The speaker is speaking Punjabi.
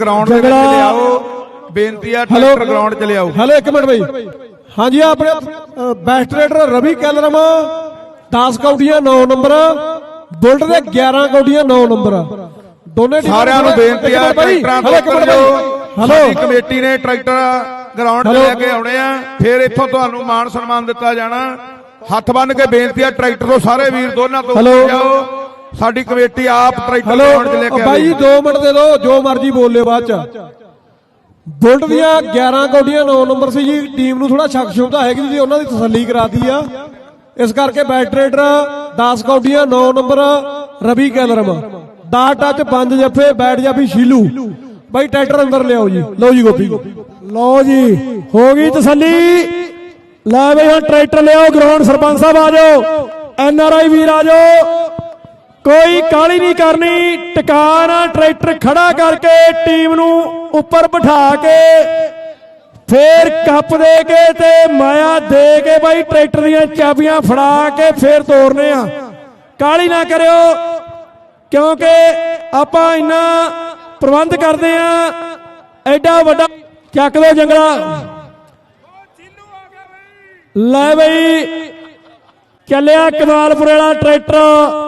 ਗਰਾਊਂਡ ਦੇ ਵਿੱਚ। ਲਿਆਓ। ਬੇਨਤੀ ਆ ਟਰੈਕਟਰ ਗਰਾਊਂਡ 'ਚ ਲਿਆਓ। ਹੈਲੋ ਇੱਕ ਮਿੰਟ ਬਈ। ਹਾਂਜੀ ਆਪਣੇ ਬੈਸਟ ਰੇਡਰ ਰਵੀ ਕੈਲਰਮ 10 ਕੌਡੀਆਂ 9 ਨੰਬਰ। ਬੁਲਟ ਦੇ 11 ਕੌਡੀਆਂ 9 ਨੰਬਰ। ਦੋਨੇ ਸਾਰਿਆਂ ਨੂੰ ਬੇਨਤੀ ਆ ਟਰੈਕਟਰਾਂ ਤੋਂ। ਸਾਡੀ ਹੈਲੋ ਕਮੇਟੀ ਨੇ ਟਰੈਕਟਰ ਗਰਾਊਂਡ 'ਤੇ। ਲੈ ਕੇ ਆਉਣੇ ਆ। ਫਿਰ ਇੱਥੋਂ ਤੁਹਾਨੂੰ ਮਾਣ ਸਨਮਾਨ ਦਿੱਤਾ ਜਾਣਾ। ਹੱਥ ਬੰਨ ਕੇ ਬੇਨਤੀ ਆ ਟਰੈਕਟਰ ਤੋਂ ਸਾਰੇ ਵੀਰ ਦੋਨਾਂ ਤੋਂ ਜਾਓ। ਸਾਡੀ ਕਮੇਟੀ ਆਪ ਟਰੈਕਟਰ ਗਰਾਊਂਡ 'ਚ ਲੈ ਕੇ ਬਾਈ ਜੀ ਆਵੇ 2 ਮਿੰਟ ਦੇ ਦਿਓ ਜੋ ਮਰਜ਼ੀ ਬੋਲ ਲਿਓ ਬਾਅਦ ਚ। ਬੁਲਟ ਦੀਆਂ 11 ਕੌਡੀਆਂ 9 ਨੰਬਰ ਸੀ ਜੀ। ਟੀਮ ਨੂੰ ਥੋੜਾ ਸ਼ੱਕ ਸ਼ੁਬਦਾ ਹੈਗੀ ਜੀ ਉਹਨਾਂ ਦੀ ਤਸੱਲੀ ਕਰਾਤੀ ਆ। ਇਸ ਕਰਕੇ ਬੈਟ ਰੇਡਰ 10 ਕੌਡੀਆਂ 9 ਨੰਬਰ ਰਵੀ ਕੈਲਰਮ। ਦਾ ਟੱਚ ਪੰਜ ਜੱਫੇ ਬੈਟ ਜਾਫੀ ਸ਼ੀਲੂ। ਬਾਈ ਟਰੈਕਟਰ ਅੰਦਰ ਲਿਆਓ ਜੀ। ਲਓ ਜੀ ਗੋਪੀ। ਲਓ ਜੀ ਹੋ ਗਈ ਤਸੱਲੀ। ਲੈ ਬਈ ਹੁਣ ਟਰੈਕਟਰ ਲਿਆਓ। ਗਰਾਊਂਡ ਸਰਪੰਚ ਸਾਹਿਬ ਆ ਜਾਓ। ਐਨ ਆਰ ਆਈ ਵੀਰ ਆ ਜਾਓ। ਕੋਈ ਕਾਲੀ ਨਹੀਂ ਕਰਨੀ। ਟਿਕਾਣਾ ਟਰੈਕਟਰ ਖੜਾ ਕਰਕੇ ਟੀਮ ਨੂੰ ਉੱਪਰ ਬਿਠਾ ਕੇ ਫੇਰ ਕੱਪ ਦੇ ਕੇ ਤੇ ਮਾਇਆ ਦੇ ਕੇ ਬਾਈ ਟਰੈਕਟਰ ਦੀਆਂ ਚਾਬੀਆਂ ਫੜਾ ਕੇ ਫੇਰ ਤੋਰਨੇ ਆ। ਕਾਲੀ ਨਾ ਕਰਿਓ, ਕਿਉਂਕਿ ਆਪਾਂ ਇੰਨਾ ਪ੍ਰਬੰਧ ਕਰਦੇ ਆ, ਐਡਾ ਵੱਡਾ ਚੱਕ ਲੋ ਜੰਗਲਾ। ਲੈ ਬਈ, ਚੱਲਿਆ ਕਮਾਲਪੁਰ ਵਾਲਾ ਟਰੈਕਟਰ।